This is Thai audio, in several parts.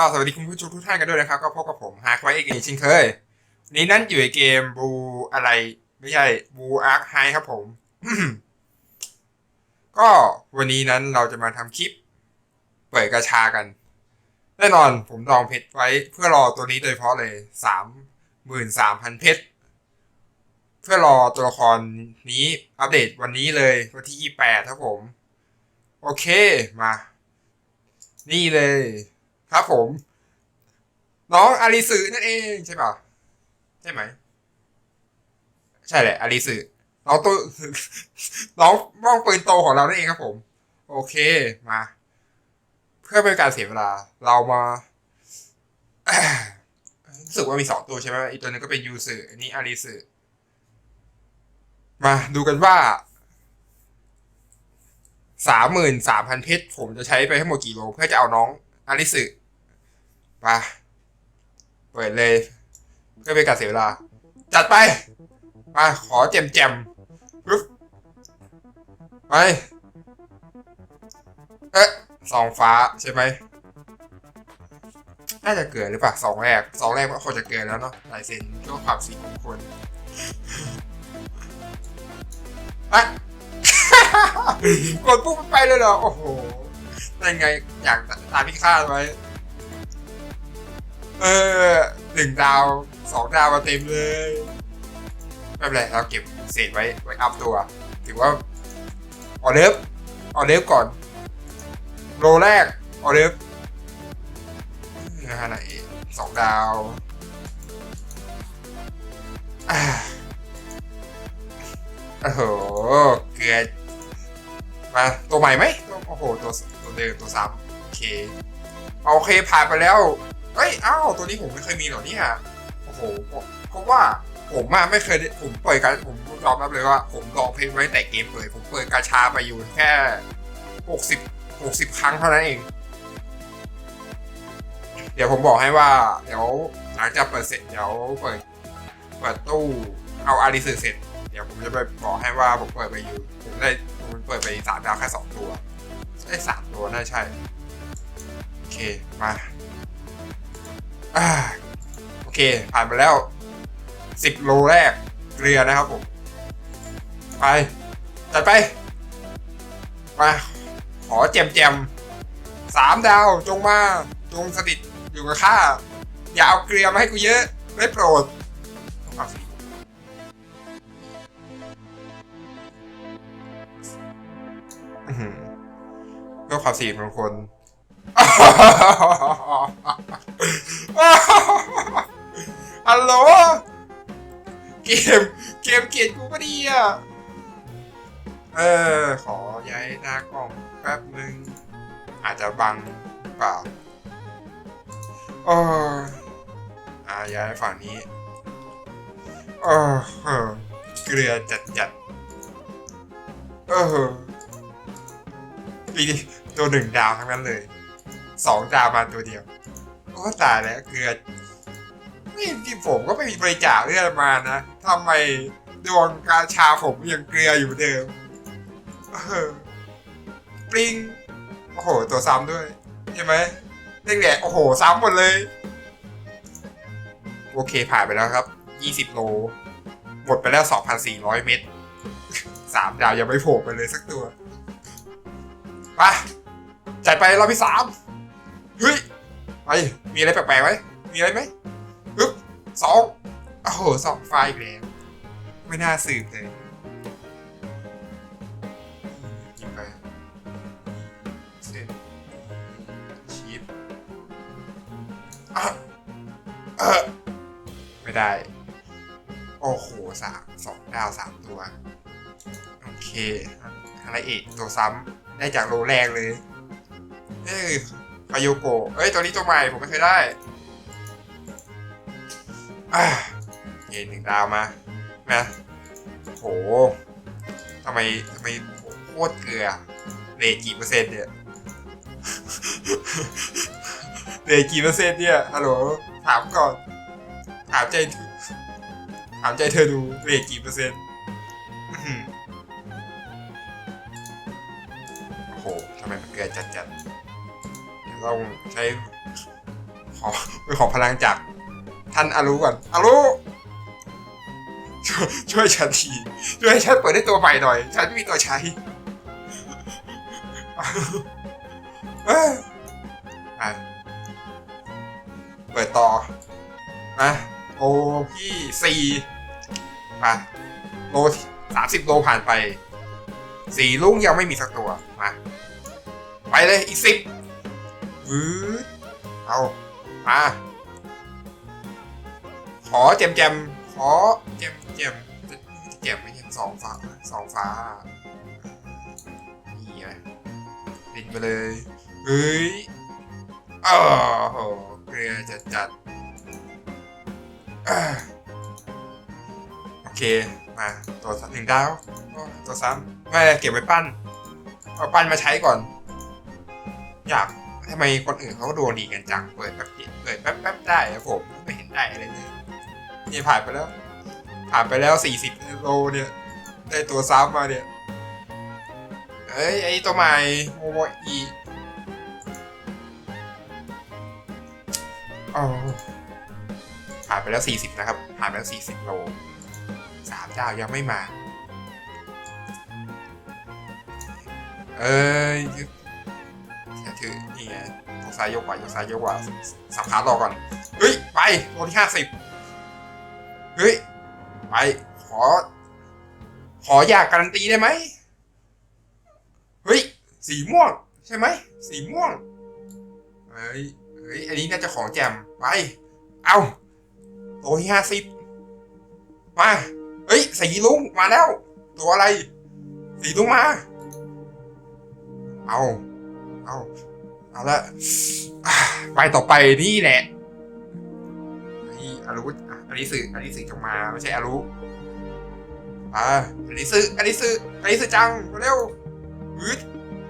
ก็สวัสดีคุณผู้ชมทุกท่านกันด้วยนะครับ ก็พบกับผมฮาร์คไว้อีกอย่างเช่นเคย นี้นั่นอยู่ในเกมบูอะไร ไม่ใช่บูอาร์คไฮครับผม ก็วันนี้นั้นเราจะมาทำคลิป เปิดกระชากัน แน่นอนผมลองเพชรไว้เพื่อรอตัวนี้โดยเฉพาะเลยสามหมื่นสามพันเพชรเพื่อรอตัวละครนี้อัปเดตวันนี้เลยวันที่ยี่แปดครับผม โอเคมา นี่เลย ครับผม น้องอาริสึนั่นเองใช่ป่ะใช่ไหม ใช่แหละอาริสึน้องตัวน้องม่องปืนโตของเรานั่นเองครับผม โอเคมา เพื่อเป็นการเสียเวลา เรามารู้สึกว่ามีสองตัวใช่ไหมอีกตัวหนึงก็เป็นยูสึอันนี้อาริสึมาดูกันว่าสามหมื่นสามพันเพชรผมจะใช้ไปทั้งหมดกี่โลเพื่อจะเอาน้อง อาริสึมาเปิดเลยเพื่อเป็นการเสียเวลา จัดไป มาขอแจมแจมปึ๊บไปเอ๊ะสองฟ้าใช่ไหมน่าจะเกิดหรือเปล่าสองแรกสองแรกก็ควรจะเกิดแล้วเนาะลายเซ็นก็ความสีของคนอะกดปุ๊บไปเลยเหรอ โอ้โห นั่นไงอย่ากตามที่คาดไว้ เออหนึ่งดาวสองดาวมาเต็มเลยไม่เป็นไรเราเก็บเศษไว้ไว้อัพตัว ถือว่าออเดฟออเดฟก่อน โลแรกออเดฟนะฮะไหนสองดาวอ่าโอ้โห เกลือมาตัวใหม่ไหม โอ้โห ตัว เดิมตัวซ้ำโอเคเอาโอเคผ่านไปแล้วเฮ้ยอ้าวตัวนี้ผมไม่เคยมีหรอเนี่ยโอ้โหเพราะว่าผมอะไม่เคยผมเปิดการผมยอมรับเลยว่า ผมลองเพลงไว้แต่เกมเลยผมเปิดกาชาไปอยู่แค่หกสิบหกสิบครั้งเท่านั้นเอง เดี๋ยวผมบอกให้ว่า เดี๋ยวหลังจากเปิดเสร็จเดี๋ยวเปิดเปิดตู้เอาอาริสึเสร็จ เดี๋ยวผมจะไปบอกให้ว่าผมเปิดไปอยู่ผมได้ผมเปิดไปสามดาวแค่สองตัว ได้สามตัวน่าใช่ โอเค มาอ่าโอเค ผ่านไปแล้วสิบโลแรกเรือนะครับผม ไป จัดไป มา ขอแจมแจมสามดาวจงมา จงสถิตอยู่กับข้า อย่าเอาเกลือมาให้กูเยอะได้โปรด เพื่อความสีมงคลฮัลโหลเกม เกมเกลียดกูปะเนี่ยเออ ขอย้ายหน้ากล้องแป๊บนึ่งอาจจะบังหรือเปล่าโอ้อาย้ายฝั่งนี้โอ้โหเกลือจัดจัดเออ มีตัวหนึ่งดาวทั้งนั้นเลยสองดาวมาตัวเดียวโอ้ตายแล้วเกลือนี่ที่ผมก็ไม่มีบริจาคเลือดมานะทำไมดวงกาชาผมยังเกลืออยู่เดิมเออปริงโอ้โห ตัวซ้ำด้วยใช่ไหมเด็กแหละโอ้โห ซ้ำหมดเลย โอเคผ่านไปแล้วครับ 20 โล หมดไปแล้ว 2,400 เม็ดสามดาวยังไม่โผล่ไปเลยสักตัว ไปจัดไปรอบที่สามเฮ้ยไปมีอะไรแปลกๆไหมมีอะไรไหมปึ๊บสองโอ้โหสองไฟล์อีกแล้วไม่น่าสืบเลยยิงไปเส้นชีฟอะเออไม่ได้ โอ้โหสามสองดาวสามตัว โอเคอะไรอีกตัวซ้ำ ได้จากโลแรกเลย เอ้ยคาโยโกะเอ้ย ตัวนี้ตัวใหม่ผมไม่เคยได้อะเย็นหนึ่งดาวมานะโหทำไมทำไมโคตรเกลือเรทกี่เปอร์เซ็นต์เนี่ยเรทกี่เปอร์เซ็นต์เนี่ยฮัลโหลถามก่อน ถามใจถามใจเธอดูเรทกี่เปอร์เซ็นต์ โหทำไมมันเกลือจัดๆเดี๋ยวต้องใช้ขอไปขอพลังจากท่านอารุก่อนอารุช่วยช่วยฉันทีช่วยให้ฉันเปิดได้ตัวใหม่หน่อย ฉันไม่มีตัวใช้เอ้ยอะเปิดต่อมาโลที่สี่มาโลสามสิบโลผ่านไป สีลุงยังไม่มีสักตัว มา ไปเลยอีกสิบวืดเอามาขอแจมแจมขอแจมแจมแจมไม่ใช่สองฟ้าสองฟ้านี่ไงบินไปเลยเฮ้ยโอ้โหเกลือจัดจัดโอเค มา ตัวหนึ่งดาว ตัวซ้ำไม่เก็บไว้ปั้น เอาปั้นมาใช้ก่อน อยากทำไมคนอื่นเขาดวงดีกันจัง เปิดแป๊บเดียวเปิดแป๊บแป๊บได้อะผมไม่เห็นได้อะไรเลยนี่ผ่านไปแล้ว ผ่านไปแล้วสี่สิบโลเนี่ย ได้ตัวซ้ำมาเนี่ยเอ้ยไอตัวใหม่โมโมอีอ๋อผ่านไปแล้ว 40 นะครับ ผ่านไปแล้ว 40 โล สามดาวยังไม่มา เอ้ยอย่าถือนี่ไงยกซ้ายยกขวายกซ้ายยกขวาสัมภาระรอก่อน เฮ้ย ไปโลที่ห้าสิบเฮ้ย ไป ขอ ขออยากการันตีได้ไหม เฮ้ย สีม่วง ใช่ไหม สีม่วง เฮ้ย เฮ้ย อันนี้น่าจะของแจมไป เอาโลที่ห้าสิบมา เฮ้ยสีลุงมาแล้ว ตัวอะไร สีลุงมา เอาเอาเอาละไปต่อไปนี่แหละนี่อารุนอันนี้สื่ออันนี้สื่อจงมาไม่ใช่อารุอ่าอันนี้สื่ออันนี้สื่ออันนี้สื่อจังมาเร็วเฮ้ย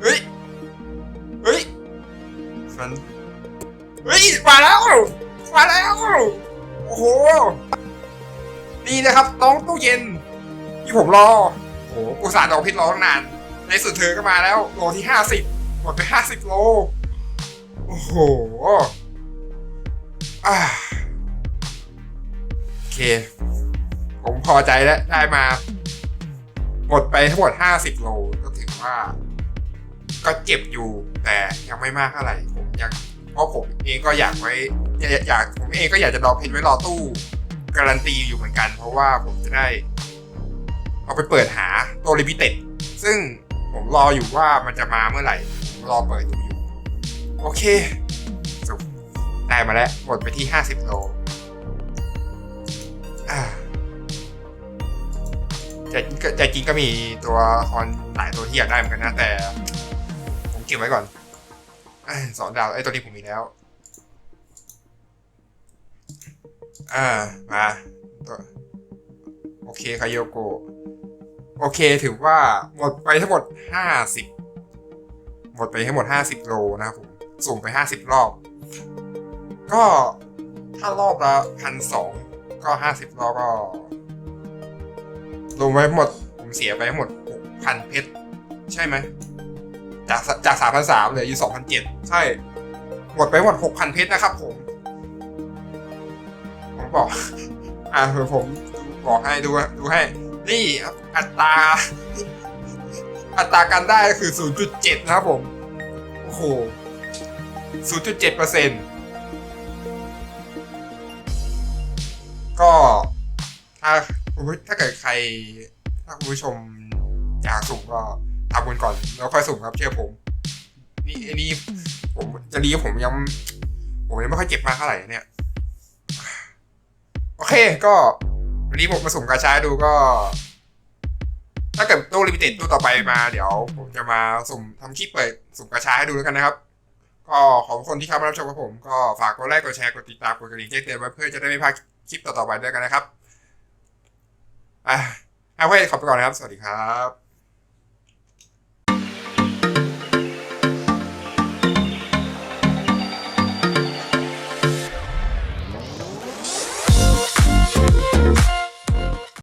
เฮ้ยเฮ้ยฟันเฮ้ยมาแล้วมาแล้วโอ้โห นี่นะครับต้องตู้เย็น ที่ผมรอโอ้โหอุตส่าห์รอพิษรอตั้งนาน ในสุดเธอก็มาแล้ว โลที่ห้าสิบหมดไปห้าสิบโล โอ้โหอ่าโอเค ผมพอใจแล้ว ได้มา หมดไปทั้งหมดห้าสิบโลก็ถือว่า ก็เจ็บอยู่แต่ยังไม่มากเท่าไหร่ผมยังเพราะผมเองก็อยากไว้อยากอยากผมเองก็อยากจะรอเพนไว้รอตู้ การันตีอยู่เหมือนกัน เพราะว่าผมจะได้ เอาไปเปิดหาตัวลิมิเต็ดซึ่งผมรออยู่ว่ามันจะมาเมื่อไหร่ รอเปิดดูอยู่โอเคสุดได้มาแล้วหมดไปที่ 50 โลอ่าแต่แต่จริงก็มีตัวคอนหลายตัวที่อยากได้เหมือนกันนะ แต่ ผมเก็บไว้ก่อนสองดาวไอ้ตัวนี้ผมมีแล้ว อ่ามาโอเคคาโยโกโอเคถือว่าหมดไปทั้งหมดห้าสิบหมดไปทั้งหมดห้าสิบโลนะครับผมสุ่มไปห้าสิบรอบ ก็ถ้ารอบละพันสองก็ห้าสิบรอบก็รวมไว้หมด ผมเสียไปทั้งหมดหกพันเพชร ใช่ไหม จากจากสามพันสามเหลืออยู่สองพันเจ็ดใช่ หมดไปหมดหกพันเพชรนะครับผม บอก อ่าเดี๋ยวผมบอกให้ดูดูให้ นี่อัตราอัตราการได้ก็คือ 0.7 นะครับผม โอ้โห 0.7เปอร์เซ็นต์ก็ถ้าถ้าเกิดใคร ถ้าคุณผู้ชมอยากสุ่มก็ทำกันก่อนแล้วค่อยสุ่มครับเชื่อผม นี่ไอ้นี่ผมจะดีผมยัง ผมยังไม่ค่อยเจ็บมากเท่าไหร่เนี่ย โอเคก็วันนี้ผมมาสุ่มกาชาดูก็ ถ้าเกิดตู้ลิมิเต็ดตู้ต่อไปมาเดี๋ยว ผมจะมาสุ่มทำคลิปเปิดสุ่มกาชาให้ดูแล้วกันนะครับ ก็ขอบคุณที่เข้ามารับชมกับผมก็ฝากกดไลค์กดแชร์กดติดตามกดกระดิ่งแจ้งเตือนไว้เพื่อจะได้ไม่พลาดคลิปต่อๆไปด้วยกันนะครับอะเอาไว้ขอบไปก่อนนะครับ สวัสดีครับ